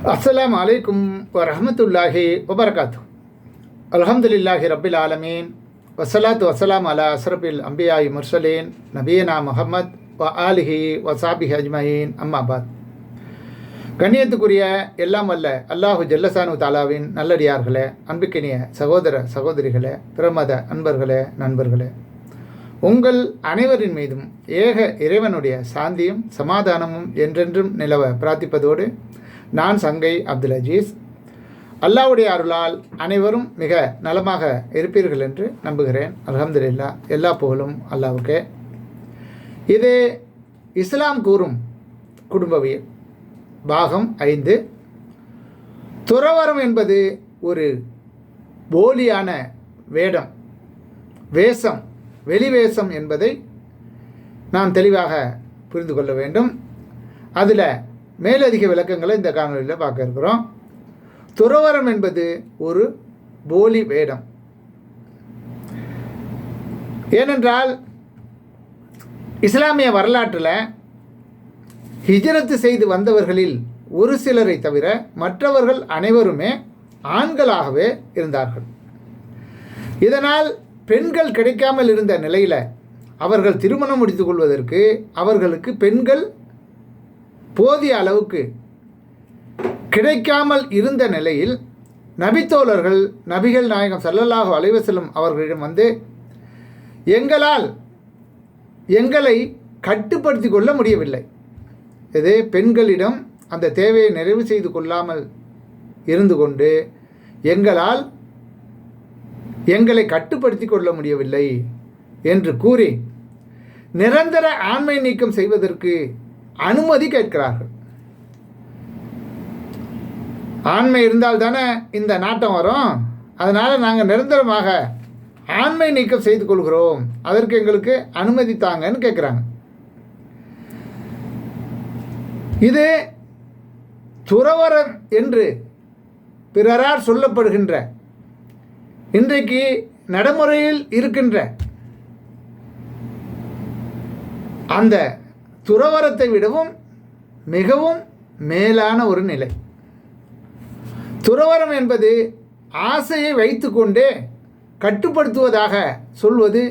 அஸ்லாம் அலைக்கும் வரமத்துல்லாஹி வபர்காத்து அல்ஹம்துலில்லாஹி ரபில் ஆலமீன் வசலாத்து வசலாம் அலா அஸ்ரபில் அம்பியாய் முர்சலேன் நபீனா முகமத் வ ஆலிஹி வசாபிஹி அஜ்மயின் அம்மாபாத் கண்ணியத்துக்குரிய எல்லாம் அல்ல அல்லாஹு ஜல்லசானு தாலாவின் நல்லடியார்களே அன்புக்கினிய சகோதர சகோதரிகளே பிரமத அன்பர்களே நண்பர்களே. உங்கள் அனைவரின் மீதும் ஏக இறைவனுடைய சாந்தியும் சமாதானமும் என்றென்றும் நிலவ பிரார்த்திப்பதோடு நான் சங்கை அப்துல் அஜீஸ். அல்லாவுடைய அருளால் அனைவரும் மிக நலமாக இருப்பீர்கள் என்று நம்புகிறேன். அலமதுல்லா எல்லா புகழும் அல்லாவுக்கே. இது இஸ்லாம் கூறும் குடும்பவியல் பாகம் ஐந்து. துறவரம் என்பது ஒரு போலியான வேடம் வேஷம் வெளிவேஷம் என்பதை நாம் தெளிவாக புரிந்து கொள்ள வேண்டும். அதில் மேலதிக விளக்கங்களை இந்த காணொலியில் பார்க்க இருக்கிறோம். துறவரம் என்பது ஒரு போலி வேடம். ஏனென்றால் இஸ்லாமிய வரலாற்றில் ஹிஜரத்து செய்து வந்தவர்களில் ஒரு சிலரை தவிர மற்றவர்கள் அனைவருமே ஆண்களாகவே இருந்தார்கள். இதனால் பெண்கள் கிடைக்காமல் இருந்த நிலையில் அவர்கள் திருமணம் முடித்துக் கொள்வதற்கு அவர்களுக்கு பெண்கள் போதிய அளவுக்கு கிடைக்காமல் இருந்த நிலையில் நபித்தோழர்கள் நபிகள் நாயகம் சல்லல்லாஹு அலைவசல்லம் அவர்களிடம் வந்து எங்களால் எங்களை கட்டுப்படுத்தி கொள்ள முடியவில்லை. இது பெண்களிடம் அந்த தேவையை நிறைவு செய்து கொள்ளாமல் இருந்து கொண்டு எங்களால் எங்களை கட்டுப்படுத்தி கொள்ள முடியவில்லை என்று கூறி நிரந்தர ஆண்மை நீக்கம் செய்வதற்கு அனுமதி கேட்கிறார்கள். ஆண்மை இருந்தால் தானே இந்த நாட்டம் வரும்? அதனால் நாங்கள் நிரந்தரமாக ஆண்மை நீக்கம் செய்து கொள்கிறோம். அதற்கு எங்களுக்கு அனுமதி தாங்கன்னு கேட்குறாங்க. இது துறவரம் என்று பிறரால் சொல்லப்படுகின்ற இன்றைக்கு நடைமுறையில் இருக்கின்ற அந்த துறவரத்தை விடவும் மிகவும் மேலான ஒரு நிலை. துறவரம் என்பது ஆசையை வைத்துக்கொண்டே கட்டுப்படுத்துவதாக சொல்வது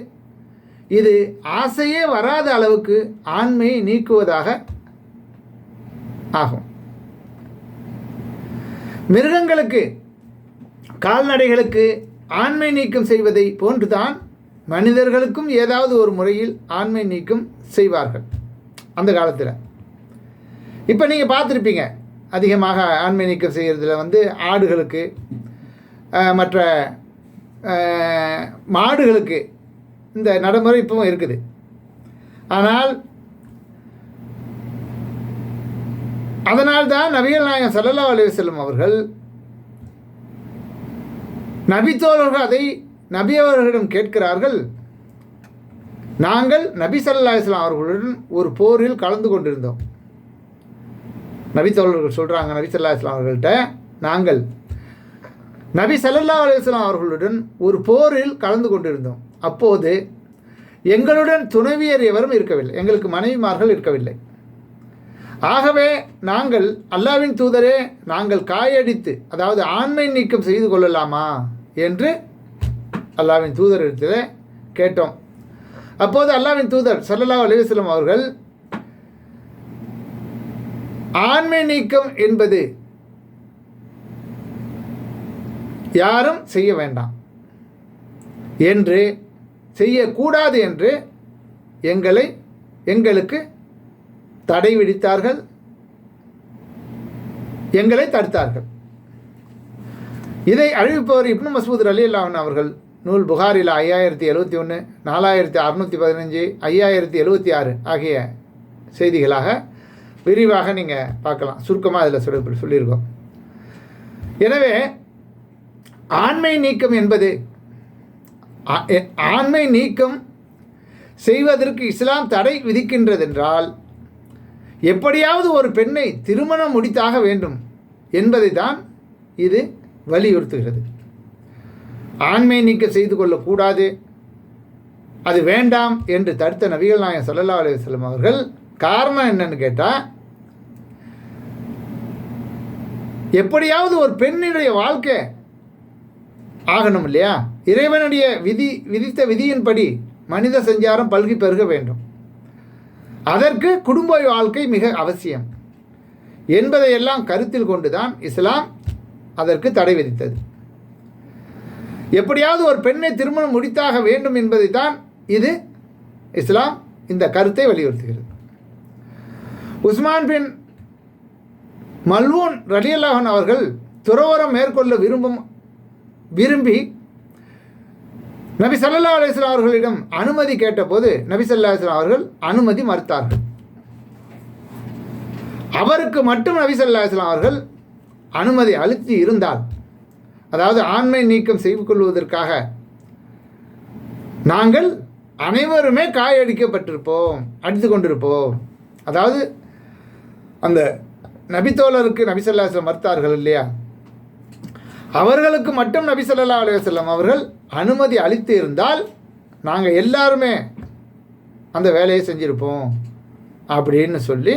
இது ஆசையே வராத அளவுக்கு ஆண்மையை நீக்குவதாக ஆகும். மிருகங்களுக்கு கால்நடைகளுக்கு ஆண்மை நீக்கம் செய்வதை போன்றுதான் மனிதர்களுக்கும் ஏதாவது ஒரு முறையில் ஆண்மை நீக்கம் செய்வார்கள். அந்த காலத்தில். இப்போ நீங்கள் பார்த்துருப்பீங்க அதிகமாக ஆண்மை நீக்கம் செய்கிறதுல வந்து ஆடுகளுக்கு மற்ற மாடுகளுக்கு இந்த நடைமுறை இப்பவும் இருக்குது. ஆனால் அதனால்தான் நபிகள் நாயகம் சல்லல்லா செல்லும் அவர்கள் நபித்தோழர்கள் அதை நபி அவர்களிடம் கேட்கிறார்கள் நாங்கள் நபி சல்லா இஸ்லாம் அவர்களுடன் ஒரு போரில் கலந்து கொண்டிருந்தோம். நபி தோழர்கள் சொல்கிறாங்க நபி சல்லா இஸ்லாம் அவர்கள்ட்ட நாங்கள் நபி சல்லல்லா அலுவலாம் அவர்களுடன் ஒரு போரில் கலந்து கொண்டிருந்தோம். அப்போது எங்களுடன் துணைவியர் எவரும் இருக்கவில்லை எங்களுக்கு மனைவிமார்கள் இருக்கவில்லை. ஆகவே நாங்கள் அல்லாவின் தூதரே நாங்கள் காயடித்து அதாவது ஆண்மை நீக்கம் செய்து கொள்ளலாமா என்று அல்லாவின் தூதரிடத்தில் கேட்டோம். அப்போது அல்லாவின் தூதர் சல்லல்லா அலிவசலம் அவர்கள் ஆண்மை நீக்கம் என்பது யாரும் செய்ய வேண்டாம். என்று செய்யக்கூடாது என்று எங்களை எங்களுக்கு தடை விதித்தார்கள். எங்களை தடுத்தார்கள். இதை அழிவிப்பவர் இப்னு மசூத் அலி அல்லாஹன் அவர்கள் நூல் புகாரில் ஐயாயிரத்தி எழுபத்தி ஒன்று நாலாயிரத்தி அறுநூற்றி பதினஞ்சு ஐயாயிரத்தி எழுபத்தி ஆறு ஆகிய செய்திகளாக விரிவாக நீங்கள் பார்க்கலாம். சுருக்கமாக அதில் சொல்ல சொல்லியிருக்கோம். எனவே ஆண்மை நீக்கம் என்பது ஆண்மை நீக்கம் செய்வதற்கு இஸ்லாம் தடை விதிக்கின்றதென்றால் எப்படியாவது ஒரு பெண்ணை திருமணம் முடித்தாக வேண்டும் என்பதை தான் இது வலியுறுத்துகிறது. ஆண்மை நீக்கம் செய்து கொள்ளக்கூடாது. அது வேண்டாம் என்று தடுத்த நபிகள் நாயகம் சல்லா அலுவலம் அவர்கள் காரணம் என்னன்னு கேட்டால் எப்படியாவது ஒரு பெண்ணினுடைய வாழ்க்கை ஆகணும் இல்லையா? இறைவனுடைய விதி விதித்த விதியின்படி மனித சஞ்சாரம் பல்கி பெருக வேண்டும். அதற்கு குடும்ப வாழ்க்கை மிக அவசியம். என்பதையெல்லாம் கருத்தில் கொண்டுதான் இஸ்லாம் அதற்கு தடை விதித்தது. எப்படியாவது ஒரு பெண்ணை திருமணம் முடித்தாக வேண்டும் என்பதைத்தான் இது இஸ்லாம் இந்த கருத்தை வலியுறுத்துகிறது. உஸ்மான் பின் மல்வூன் ரலியல்லாஹன் அவர்கள் துறவரம் மேற்கொள்ள விரும்பும் விரும்பி நபி சல்லா அலிஸ்லாம் அவர்களிடம் அனுமதி கேட்டபோது நபி சல்லா அலிஸ்லாம் அவர்கள் அனுமதி மறுத்தார்கள். அவருக்கு மட்டும் நபி சல்லா அலிஸ்லாம் அவர்கள் அனுமதி அளித்து இருந்தால் அதாவது ஆண்மை நீக்கம் செய்து கொள்வதற்காக. நாங்கள் அனைவருமே காயடிக்கப்பட்டிருப்போம் அடித்து கொண்டிருப்போம். அதாவது அந்த நபித்தோழருக்கு நபிசல்லாஸ்லம் மறுத்தார்கள் இல்லையா? அவர்களுக்கு மட்டும் நபிசல்லா அலுவலம் அவர்கள் அனுமதி அளித்து இருந்தால் நாங்கள் எல்லாருமே அந்த வேலையை செஞ்சுருப்போம் அப்படின்னு சொல்லி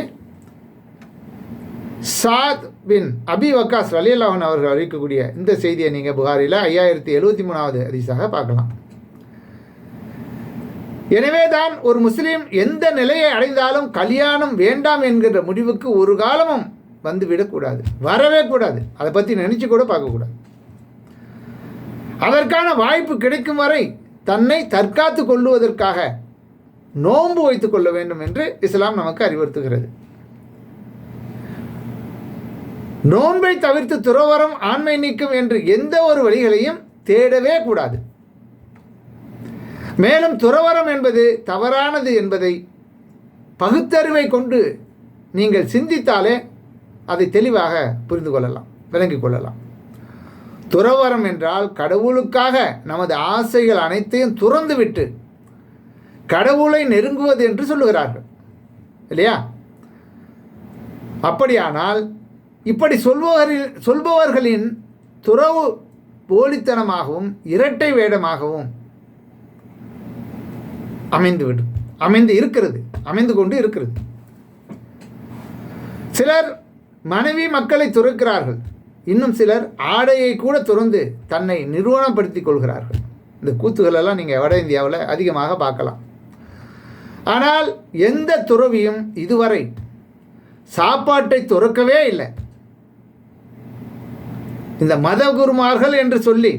சாத் பின் அபி வக்காஸ் வலியல்லாஹன் அவர்கள் அறிவிக்கக்கூடிய இந்த செய்தியை நீங்கள் புகாரில் ஐயாயிரத்தி எழுபத்தி மூணாவது அதிசாக பார்க்கலாம். எனவே தான் ஒரு முஸ்லீம் எந்த நிலையை அடைந்தாலும் கல்யாணம் வேண்டாம் என்கிற முடிவுக்கு ஒரு காலமும் வந்துவிடக்கூடாது வரவே கூடாது. அதை பற்றி நினச்சி கூட பார்க்கக்கூடாது அதற்கான வாய்ப்பு கிடைக்கும் வரை தன்னை தற்காத்து கொள்ளுவதற்காக நோன்பு வைத்துக் கொள்ள வேண்டும் என்று இஸ்லாம் நமக்கு அறிவுறுத்துகிறது. நோன்பை தவிர்த்து துறவரம் ஆண்மை நீக்கும் என்று எந்த ஒரு வழிகளையும் தேடவே கூடாது. மேலும் துறவரம் என்பது தவறானது என்பதை பகுத்தறிவை கொண்டு நீங்கள் சிந்தித்தாலே அதை தெளிவாக புரிந்து கொள்ளலாம் விளங்கிக் கொள்ளலாம். துறவரம் என்றால் கடவுளுக்காக நமது ஆசைகள் அனைத்தையும் துறந்துவிட்டு கடவுளை நெருங்குவது என்று சொல்லுகிறார்கள் இல்லையா? அப்படியானால் இப்படி சொல்பவரில் சொல்பவர்களின் துறவு போலித்தனமாகவும் இரட்டை வேடமாகவும் அமைந்துவிடும். அமைந்து இருக்கிறது. அமைந்து கொண்டு இருக்கிறது. சிலர் மனைவி மக்களை துறக்கிறார்கள். இன்னும் சிலர் ஆடையை கூட துறந்து தன்னை நிறுவனப்படுத்தி கொள்கிறார்கள். இந்த கூத்துகளெல்லாம் நீங்கள் வட இந்தியாவில் அதிகமாக பார்க்கலாம். ஆனால் எந்த துறவியும் இதுவரை சாப்பாட்டை துறக்கவே இல்லை. இந்த மத குருமார்கள் என்று சொல்லி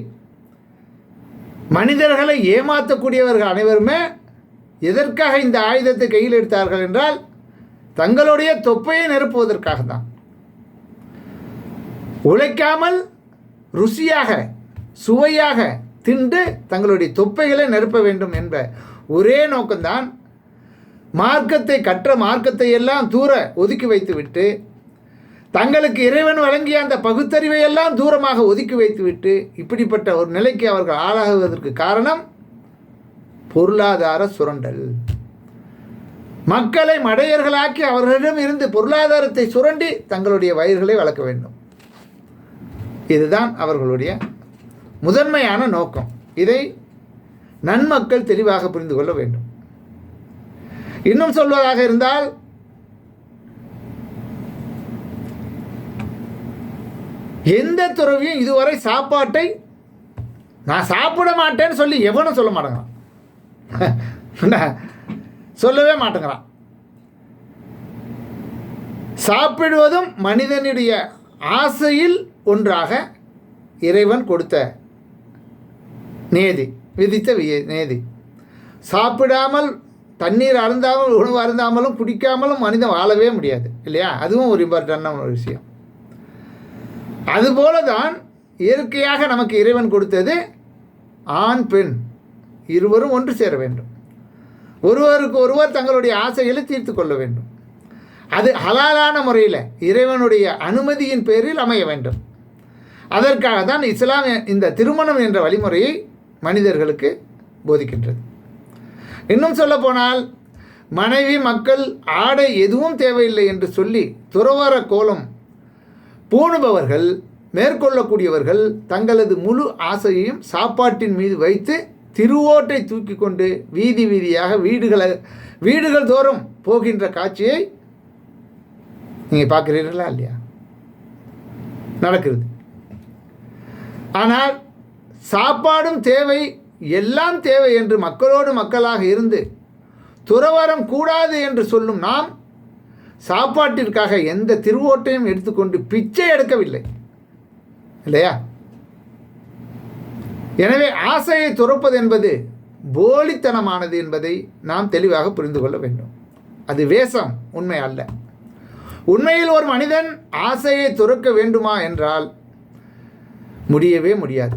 மனிதர்களை ஏமாற்றக்கூடியவர்கள் அனைவருமே எதற்காக இந்த ஆயுதத்தை கையில் எடுத்தார்கள் என்றால் தங்களுடைய தொப்பையை நிரப்புவதற்காக தான். உழைக்காமல் ருசியாக சுவையாக தின்று தங்களுடைய தொப்பைகளை நிரப்ப வேண்டும் என்ற ஒரே நோக்கம்தான் மார்க்கத்தை கற்ற மார்க்கத்தை எல்லாம் தூர ஒதுக்கி வைத்துவிட்டு தங்களுக்கு இறைவன் வழங்கிய அந்த பகுத்தறிவை எல்லாம் தூரமாக ஒதுக்கி வைத்துவிட்டு இப்படிப்பட்ட ஒரு நிலைக்கு அவர்கள் ஆளாகுவதற்கு காரணம் பொருளாதார சுரண்டல். மக்களை மடையர்களாக்கி அவர்களிடம் இருந்து பொருளாதாரத்தை சுரண்டி தங்களுடைய வயிறுகளை வளர்க்க வேண்டும். இதுதான் அவர்களுடைய முதன்மையான நோக்கம். இதை நன்மக்கள் தெளிவாக புரிந்து கொள்ள வேண்டும். இன்னும் சொல்வதாக இருந்தால் எந்த துறவியும் இதுவரை சாப்பாட்டை நான் சாப்பிட மாட்டேன்னு சொல்லி எவனும் சொல்ல மாட்டேங்கிறான். சொல்லவே மாட்டேங்கிறான். சாப்பிடுவதும் மனிதனுடைய ஆசையில் ஒன்றாக இறைவன் கொடுத்த நேதி விதித்த நேதி சாப்பிடாமல் தண்ணீர் அருந்தாமல் உணவு அருந்தாமலும் குடிக்காமலும் மனிதன் வாழவே முடியாது இல்லையா? அதுவும் ஒரு இம்பார்ட்டண்டான ஒரு விஷயம். அதுபோல தான் இயற்கையாக நமக்கு இறைவன் கொடுத்தது ஆண் பெண். இருவரும் ஒன்று சேர வேண்டும். ஒருவருக்கு ஒருவர் தங்களுடைய ஆசைகளை தீர்த்து கொள்ள வேண்டும். அது ஹலாலான முறையில் இறைவனுடைய அனுமதியின் பேரில் அமைய வேண்டும். அதற்காக தான் இஸ்லாம் இந்த திருமணம் என்ற வழிமுறையை மனிதர்களுக்கு போதிக்கின்றது. இன்னும் சொல்லப்போனால் மனைவி மக்கள் ஆடை எதுவும் தேவையில்லை என்று சொல்லி துறவர கோலம் பூணுபவர்கள் மேற்கொள்ளக்கூடியவர்கள் தங்களது முழு ஆசையையும் சாப்பாட்டின் மீது வைத்து திருவோட்டை தூக்கி கொண்டு வீதி வீதியாக வீடுகளை வீடுகள் தோறும் போகின்ற காட்சியை நீங்கள் பார்க்குறீர்களா இல்லையா? நடக்கிறது. ஆனால் சாப்பாடும் தேவை எல்லாம் தேவை என்று மக்களோடு மக்களாக இருந்து துறவரம் கூடாது என்று சொல்லும் நாம் சாப்பாட்டிற்காக எந்த திருவோட்டையும் எடுத்துக்கொண்டு பிச்சை எடுக்கவில்லை. இல்லையா? எனவே ஆசையை துறப்பது என்பது போலித்தனமானது என்பதை நாம் தெளிவாக புரிந்து கொள்ள வேண்டும். அது வேஷம் உண்மை அல்ல. உண்மையில் ஒரு மனிதன் ஆசையை துறக்க வேண்டுமா என்றால் முடியவே முடியாது.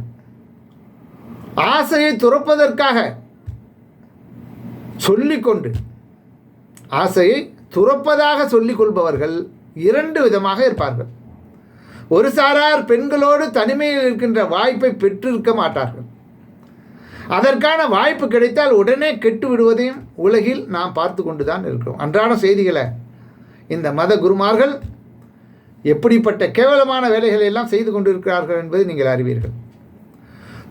ஆசையை துறப்பதற்காக சொல்லிக்கொண்டு ஆசையை துறப்பதாக சொல்லிக் கொள்பவர்கள் இரண்டு விதமாக இருப்பார்கள். ஒரு சாரார் பெண்களோடு தனிமையில் இருக்கின்ற வாய்ப்பை பெற்றிருக்க மாட்டார்கள். அதற்கான வாய்ப்பு கிடைத்தால் உடனே கெட்டு விடுவதையும் உலகில் நாம் பார்த்து கொண்டு தான் இருக்கிறோம். அன்றாட செய்திகளை இந்த மத குருமார்கள் எப்படிப்பட்ட கேவலமான வேலைகளை எல்லாம் செய்து கொண்டிருக்கிறார்கள் என்பதை நீங்கள் அறிவீர்கள்.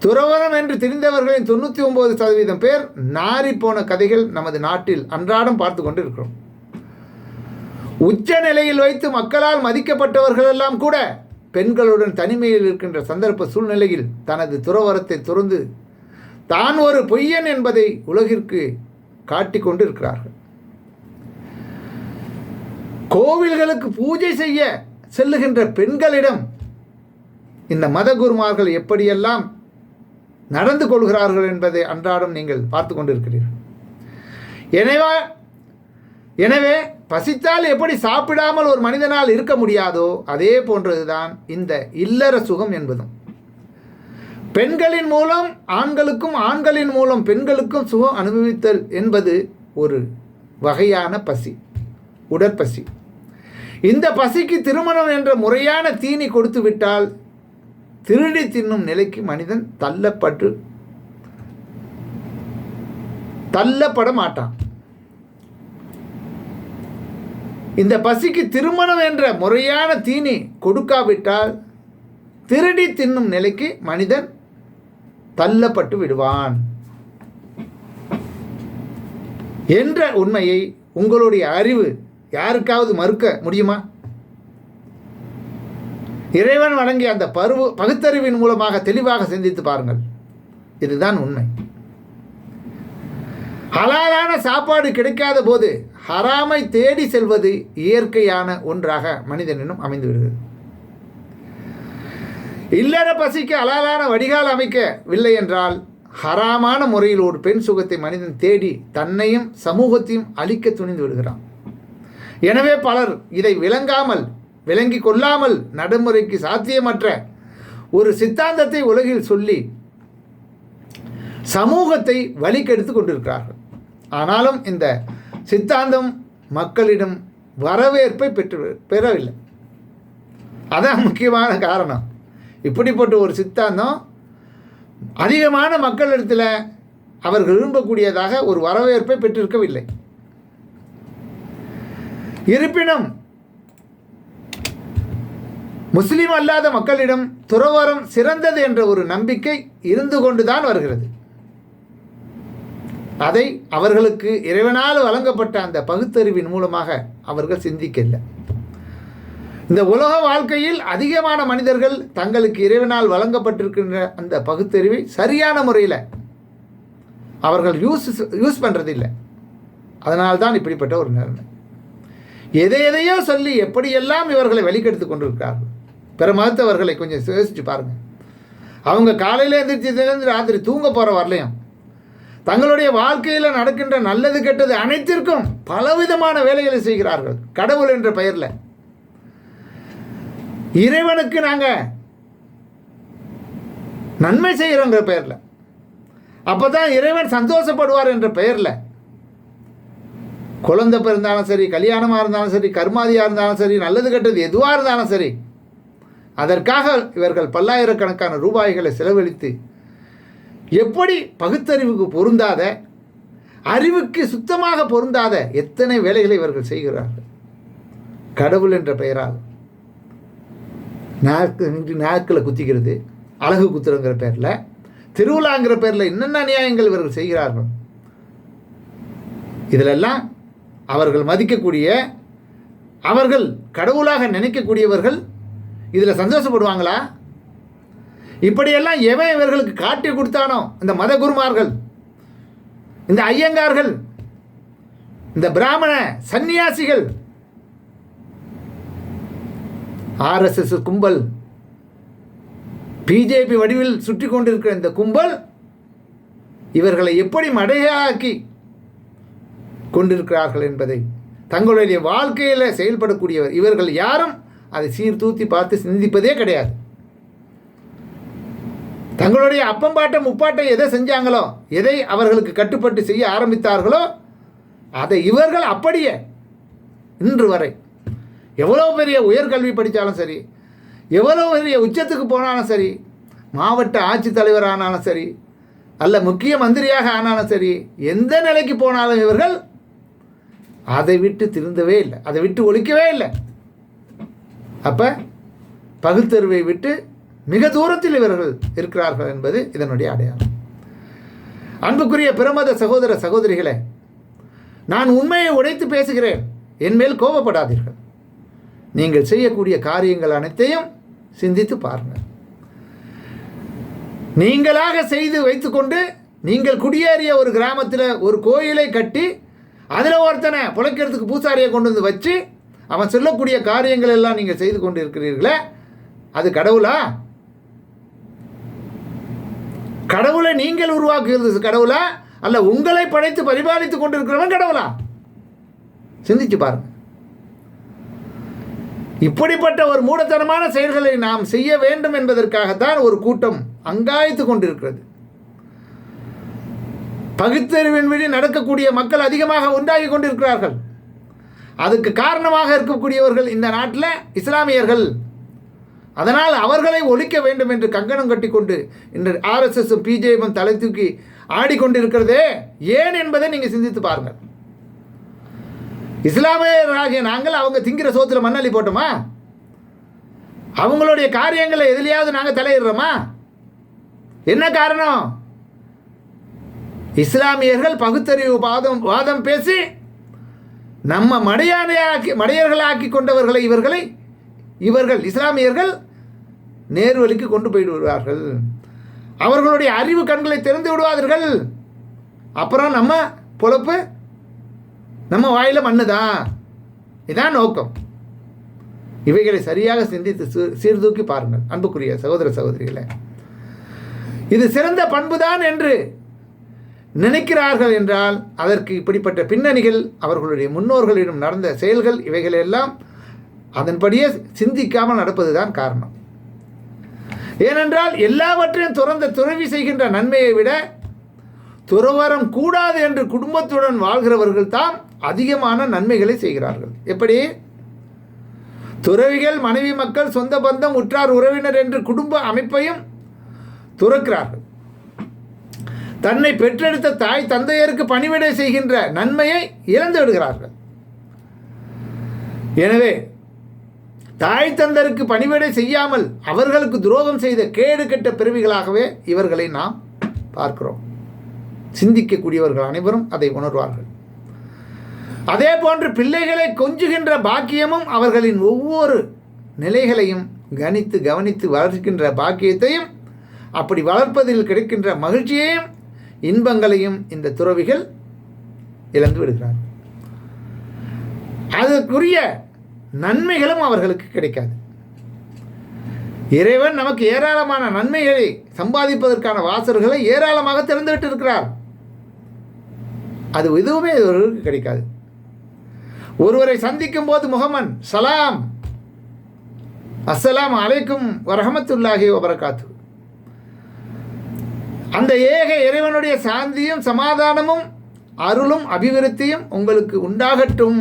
துறவரம் என்று தெரிந்தவர்களின் தொண்ணூற்றி ஒம்பது சதவீதம் பேர் நாரி போன கதைகள் நமது நாட்டில் அன்றாடம் பார்த்து கொண்டு இருக்கிறோம் உச்ச நிலையில் வைத்து மக்களால் மதிக்கப்பட்டவர்கள் எல்லாம் கூட பெண்களுடன் தனிமையில் இருக்கின்ற சந்தர்ப்ப சூழ்நிலையில் தனது துறவரத்தை துறந்து தான் ஒரு பொய்யன் என்பதை உலகிற்கு காட்டிக் கொண்டு இருக்கிறார்கள் கோவில்களுக்கு பூஜை செய்ய செல்லுகின்ற பெண்களிடம் இந்த மதகுருமார்கள் எப்படியெல்லாம் நடந்து கொள்கிறார்கள் என்பதை அன்றாடம் நீங்கள் பார்த்து கொண்டிருக்கிறீர்கள். எனவே எனவே பசித்தால் எப்படி சாப்பிடாமல் ஒரு மனிதனால் இருக்க முடியாதோ அதே போன்றதுதான் இந்த இல்லற சுகம் என்பதும். பெண்களின் மூலம் ஆண்களுக்கும் ஆண்களின் மூலம் பெண்களுக்கும் சுகம் அனுபவித்தல் என்பது ஒரு வகையான பசி உடற்பசி. இந்த பசிக்கு திருமணம் என்ற முறையான தீனி கொடுத்து விட்டால் திருடி தின்னும் நிலைக்கு மனிதன் தள்ளப்பட்டு தள்ளப்பட மாட்டான். இந்த பசிக்கு திருமணம் என்ற முறையான தீனி கொடுக்காவிட்டால் திருடி தின்னும் நிலைக்கு மனிதன் தள்ளப்பட்டு விடுவான். என்ற உண்மையை உங்களுடைய அறிவு யாருக்காவது மறுக்க முடியுமா? இறைவன் வழங்கிய அந்த பருவ பகுத்தறிவின் மூலமாக தெளிவாக சிந்தித்து பாருங்கள். இதுதான் உண்மை. ஹலாலான சாப்பாடு கிடைக்காத போது ஹராமை தேடி செல்வது இயற்கையான ஒன்றாக மனிதனிடம் அமைந்து விடுகிறது இல்லற பசிக்கு ஹலாலான வடிகால் அமைக்கவில்லை என்றால் ஹராமான முறையில் ஒரு பெண் சுகத்தை மனிதன் தேடி தன்னையும் சமூகத்தையும் அழிக்க துணிந்து விடுகிறான். எனவே பலர் இதை விளங்காமல் விளங்கி கொள்ளாமல் நடைமுறைக்கு சாத்தியமற்ற ஒரு சித்தாந்தத்தை உலகில் சொல்லி சமூகத்தை வழிக்கெடுத்து கொண்டிருக்கிறார்கள். ஆனாலும் இந்த சித்தாந்தம் மக்களிடம் வரவேற்பை பெற்று பெறவில்லை. அதான் முக்கியமான காரணம். இப்படிப்பட்ட ஒரு சித்தாந்தம் அதிகமான மக்களிடத்தில் அவர்கள் விரும்பக்கூடியதாக ஒரு வரவேற்பை பெற்றிருக்கவில்லை. இருப்பினும் முஸ்லீம் அல்லாத மக்களிடம் துறவரம் சிறந்தது என்ற ஒரு நம்பிக்கை இருந்து கொண்டுதான் வருகிறது. அதை அவர்களுக்கு இறைவனால் வழங்கப்பட்ட அந்த பகுத்தறிவின் மூலமாக அவர்கள் சிந்திக்கவில்லை. இந்த உலக வாழ்க்கையில் அதிகமான மனிதர்கள் தங்களுக்கு இறைவனால் வழங்கப்பட்டிருக்கின்ற அந்த பகுத்தறிவை சரியான முறையில் அவர்கள் யூஸ் யூஸ் பண்ணுறதில்லை அதனால்தான் இப்படிப்பட்ட ஒரு நிலைமை. எதை எதையோ சொல்லி எப்படியெல்லாம் இவர்களை வெளிக்கெடுத்து கொண்டிருக்கிறார்கள். பிற மதத்தவர்களை கொஞ்சம் யோசிச்சு பாருங்கள் அவங்க காலையில் எழுந்திரிச்சதுலேருந்து ராத்திரி தூங்க போகிற வரலையும். தங்களுடைய வாழ்க்கையில் நடக்கின்ற நல்லது கெட்டது அனைத்திற்கும் பலவிதமான வேலைகளை செய்கிறார்கள். கடவுள் என்ற பெயரில். இறைவனுக்கு நாங்கள் நன்மை செய்கிறோங்கிற பெயரில். அப்போ தான் இறைவன் சந்தோஷப்படுவார் என்ற பெயரில். குழந்தை பிறந்தாலும் சரி கல்யாணமாக இருந்தாலும் சரி கர்மாதியாக இருந்தாலும் சரி நல்லது கெட்டது எதுவாக இருந்தாலும் சரி அதற்காக இவர்கள் பல்லாயிரக்கணக்கான ரூபாய்களை செலவழித்து எப்படி பகுத்தறிவுக்கு பொருந்தாத அறிவுக்கு சுத்தமாக பொருந்தாத எத்தனை வேலைகளை இவர்கள் செய்கிறார்கள்? கடவுள் என்ற பெயரால். நாக்கு நாக்கில் குத்திக்கிறது அழகு குத்துறங்கிற பேரில். திருவிழாங்கிற பேரில் என்னென்ன அநியாயங்கள் இவர்கள் செய்கிறார்கள்? இதிலெல்லாம் அவர்கள் மதிக்கக்கூடிய அவர்கள் கடவுளாக நினைக்கக்கூடியவர்கள் இதில் சந்தோஷப்படுவாங்களா? இப்படியெல்லாம் எவன் இவர்களுக்கு காட்டி கொடுத்தானோ? இந்த மத குருமார்கள் இந்த ஐயங்கார்கள் இந்த பிராமண சந்நியாசிகள். ஆர்எஸ்எஸ் கும்பல் பிஜேபி வடிவில் சுற்றி கொண்டிருக்கிற இந்த கும்பல் இவர்களை எப்படி மடையாக்கி கொண்டிருக்கிறார்கள் என்பதை தங்களுடைய வாழ்க்கையில் செயல்படக்கூடியவர் இவர்கள் யாரும் அதை சீர்தூத்தி பார்த்து சிந்திப்பதே கிடையாது. தங்களுடைய அப்பம்பாட்டை முப்பாட்டை எதை செஞ்சாங்களோ எதை அவர்களுக்கு கட்டுப்பட்டு செய்ய ஆரம்பித்தார்களோ அதை இவர்கள் அப்படியே இன்று வரை எவ்வளோ பெரிய உயர்கல்வி படித்தாலும் சரி எவ்வளோ பெரிய உச்சத்துக்கு போனாலும் சரி மாவட்ட ஆட்சித்தலைவர் ஆனாலும் சரி அல்ல முக்கிய மந்திரியாக ஆனாலும் சரி எந்த நிலைக்கு போனாலும் இவர்கள் அதை விட்டு திருந்தவே இல்லை. அதை விட்டு ஒழிக்கவே இல்லை. அப்போ பகுத்தறிவை விட்டு மிக தூரத்தில் இவர்கள் இருக்கிறார்கள் என்பது இதனுடைய அடையாளம். அன்புக்குரிய பிரமத சகோதர சகோதரிகளே நான் உண்மையை உடைத்து பேசுகிறேன். என் மேல் கோபப்படாதீர்கள். நீங்கள் செய்யக்கூடிய காரியங்கள் அனைத்தையும் சிந்தித்து பாருங்கள். நீங்களாக செய்து வைத்துக்கொண்டு நீங்கள் குடியேறிய ஒரு கிராமத்தில் ஒரு கோயிலை கட்டி அதில் ஒருத்தனை பிழைக்கிறதுக்கு பூசாரியை கொண்டு வந்து வச்சு அவன் சொல்லக்கூடிய காரியங்கள் எல்லாம் நீங்கள் செய்து கொண்டு இருக்கிறீர்களே அது கடவுளா? கடவுளை நீங்கள் உருவாக்குகிறது கடவுளா? அல்ல உங்களை படைத்து பரிபாலித்துக் கொண்டிருக்கிறவன் கடவுளா? சிந்திச்சு பாருங்க. இப்படிப்பட்ட ஒரு மூடத்தனமான செயல்களை நாம் செய்ய வேண்டும் என்பதற்காகத்தான் ஒரு கூட்டம் அங்காய்த்து கொண்டிருக்கிறது. பகுத்தறிவின் வழி நடக்கக்கூடிய மக்கள் அதிகமாக உண்டாகி கொண்டிருக்கிறார்கள். அதுக்கு காரணமாக இருக்கக்கூடியவர்கள் இந்த நாட்டில் இஸ்லாமியர்கள். அதனால் அவர்களை ஒழிக்க வேண்டும் என்று கங்கணம் கட்டிக்கொண்டு இன்று ஆர்எஸ்எஸும் பிஜேபியும் தலை தூக்கி ஆடிக்கொண்டிருக்கிறதே ஏன் என்பதை நீங்கள் சிந்தித்து பாருங்கள். இஸ்லாமியராகிய நாங்கள் அவங்க திங்கிற சோத்துல மண்ணள்ளி போட்டோமா? அவங்களுடைய காரியங்களை எதிலையாவது நாங்கள் தலையிடுறோமா? என்ன காரணம்? இஸ்லாமியர்கள் பகுத்தறிவு வாதம் வாதம் பேசி நம்ம மடையானையாக்கி மடையர்களாக்கி கொண்டவர்களை இவர்களை இவர்கள் இஸ்லாமியர்கள் நேர்வழிக்கு கொண்டு போயிடுவார்கள் அவர்களுடைய அறிவு கண்களை திறந்து விடுவார்கள். அப்புறம் நம்ம பொழப்பு நம்ம வாயில் மண்ணு தான் இதான் நோக்கம். இவைகளை சரியாக சிந்தித்து சீ- சீர்தூக்கி பாருங்கள். அன்புக்குரிய சகோதர சகோதரிகளை இது சிறந்த பண்புதான் என்று நினைக்கிறார்கள் என்றால் அதற்கு இப்படிப்பட்ட பின்னணிகள் அவர்களுடைய முன்னோர்களிடம் நடந்த செயல்கள் இவைகளெல்லாம் அதன்படியே சிந்திக்காமல் நடப்பதுதான் காரணம். ஏனென்றால் எல்லாவற்றையும் துறந்த துறவி செய்கின்ற நன்மையை விட துறவரம் கூடாது என்று குடும்பத்துடன் வாழ்கிறவர்கள் தான் அதிகமான நன்மைகளை செய்கிறார்கள். எப்படி? துறவிகள் மனைவி மக்கள் சொந்த பந்தம் உற்றார் உறவினர் என்று குடும்ப அமைப்பையும் துறக்கிறார்கள். தன்னை பெற்றெடுத்த தாய் தந்தையருக்கு பணிவிடை செய்கின்ற நன்மையை இழந்து விடுகிறார்கள். எனவே தாய் தந்தருக்கு பணிவிடை செய்யாமல் அவர்களுக்கு துரோகம் செய்த கேடு கெட்ட பிறவிகளாகவே இவர்களை நாம் பார்க்கிறோம். சிந்திக்கக்கூடியவர்கள் அனைவரும் அதை உணர்வார்கள். அதே போன்று பிள்ளைகளை கொஞ்சுகின்ற பாக்கியமும் அவர்களின் ஒவ்வொரு நிலைகளையும் கணித்து கவனித்து வளர்க்கின்ற பாக்கியத்தையும் அப்படி வளர்ப்பதில் கிடைக்கின்ற மகிழ்ச்சியையும் இன்பங்களையும் இந்த துறவிகள் இழந்து விடுகிறார்கள். அதற்குரிய நன்மைகளும் அவர்களுக்கு கிடைக்காது. இறைவன் நமக்கு ஏராளமான நன்மைகளை சம்பாதிப்பதற்கான வாசல்களை ஏராளமாக திறந்துவிட்டு இருக்கிறார் அது எதுவுமே இவர்களுக்கு கிடைக்காது. ஒருவரை சந்திக்கும் போது முகமன் சலாம் அஸ்ஸலாம் அலைக்கும் வரஹமத்துல்லாஹி வபரகாத்து அந்த ஏக இறைவனுடைய சாந்தியும் சமாதானமும் அருளும் அபிவிருத்தியும் உங்களுக்கு உண்டாகட்டும்.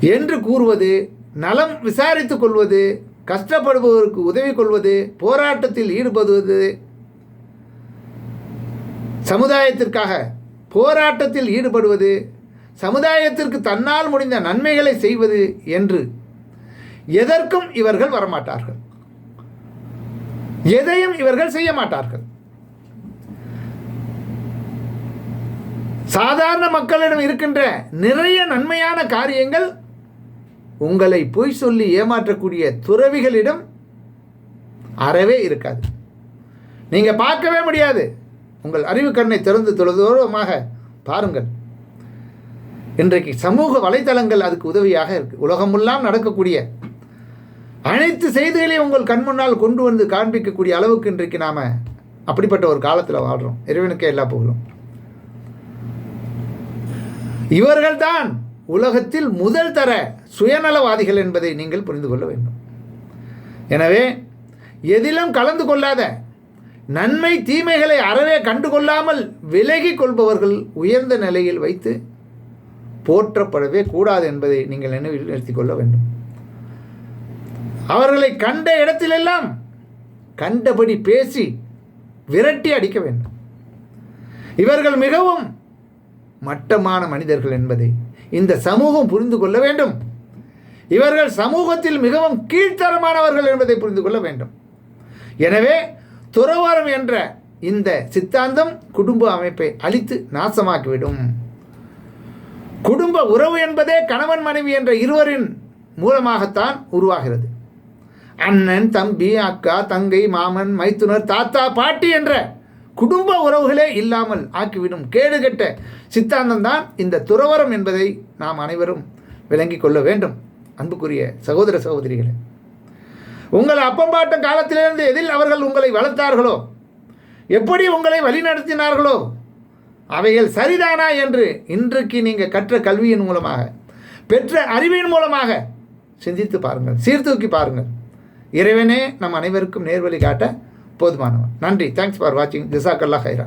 என்று கூறுவது நலம் விசாரித்து கொள்வது கஷ்டப்படுபவருக்கு உதவி கொள்வது போராட்டத்தில் ஈடுபடுவது சமுதாயத்திற்காக போராட்டத்தில் ஈடுபடுவது சமுதாயத்திற்கு தன்னால் முடிந்த நன்மைகளை செய்வது என்று எதற்கும் இவர்கள் வரமாட்டார்கள். எதையும் இவர்கள் செய்ய மாட்டார்கள். சாதாரண மக்களிடம் இருக்கின்ற நிறைய நன்மையான காரியங்கள் உங்களை பொய் சொல்லி ஏமாற்றக்கூடிய துறவிகளிடம் அறவே இருக்காது. நீங்கள் பார்க்கவே முடியாது. உங்கள் அறிவு கண்ணை திறந்து தொழுதோரமாக பாருங்கள். இன்றைக்கு சமூக வலைத்தளங்கள் அதுக்கு உதவியாக இருக்குது உலகமெல்லாம் நடக்கக்கூடிய அனைத்து செய்திகளையும் உங்கள் கண் முன்னால் கொண்டு வந்து காண்பிக்கக்கூடிய அளவுக்கு இன்றைக்கு நாம் அப்படிப்பட்ட ஒரு காலத்தில் வாழ்கிறோம் இறைவனுக்கே எல்லா புகழும். இவர்கள்தான் உலகத்தில் முதல் தர சுயநலவாதிகள் என்பதை நீங்கள் புரிந்து கொள்ள வேண்டும். எனவே எதிலும் கலந்து கொள்ளாத நன்மை தீமைகளை அறவே கண்டுகொள்ளாமல் விலகி கொள்பவர்கள் உயர்ந்த நிலையில் வைத்து போற்றப்படவே கூடாது என்பதை நீங்கள் நினைவில் நிறுத்திக் கொள்ள வேண்டும். அவர்களை கண்ட இடத்திலெல்லாம் கண்டபடி பேசி விரட்டி அடிக்க வேண்டும். இவர்கள் மிகவும் மட்டமான மனிதர்கள் என்பதை இந்த சமூகம் புரிந்து கொள்ள வேண்டும். இவர்கள் சமூகத்தில் மிகவும் கீழ்த்தரமானவர்கள் என்பதை புரிந்து கொள்ள வேண்டும். எனவே துறவரம் என்ற இந்த சித்தாந்தம் குடும்ப அமைப்பை அழித்து நாசமாக்கிவிடும். குடும்ப உறவு என்பதே கணவன் மனைவி என்ற இருவரின் மூலமாகத்தான் உருவாகிறது. அண்ணன் தம்பி அக்கா தங்கை மாமன் மைத்துனர் தாத்தா பாட்டி என்ற குடும்ப உறவுகளே இல்லாமல் ஆக்கிவிடும் கேடுகெட்ட சித்தாந்தம் தான் இந்த துறவரம் என்பதை நாம் அனைவரும் விளங்கிக் கொள்ள வேண்டும். அன்புக்குரிய சகோதர சகோதரிகளே உங்கள் அப்பம்பாட்டம் காலத்திலிருந்து எதில் அவர்கள் உங்களை வளர்த்தார்களோ எப்படி உங்களை வழிநடத்தினார்களோ அவைகள் சரிதானா என்று இன்றைக்கு நீங்கள் கற்ற கல்வியின் மூலமாக பெற்ற அறிவின் மூலமாக சிந்தித்து பாருங்கள் சீர்தூக்கி பாருங்கள். இறைவனே நம் அனைவருக்கும் நேர்வழி காட்ட போதுமானவன் நன்றி. தேங்க்ஸ் ஃபார் வாட்சிங் ஜிசாக்கல்லா ஹைரா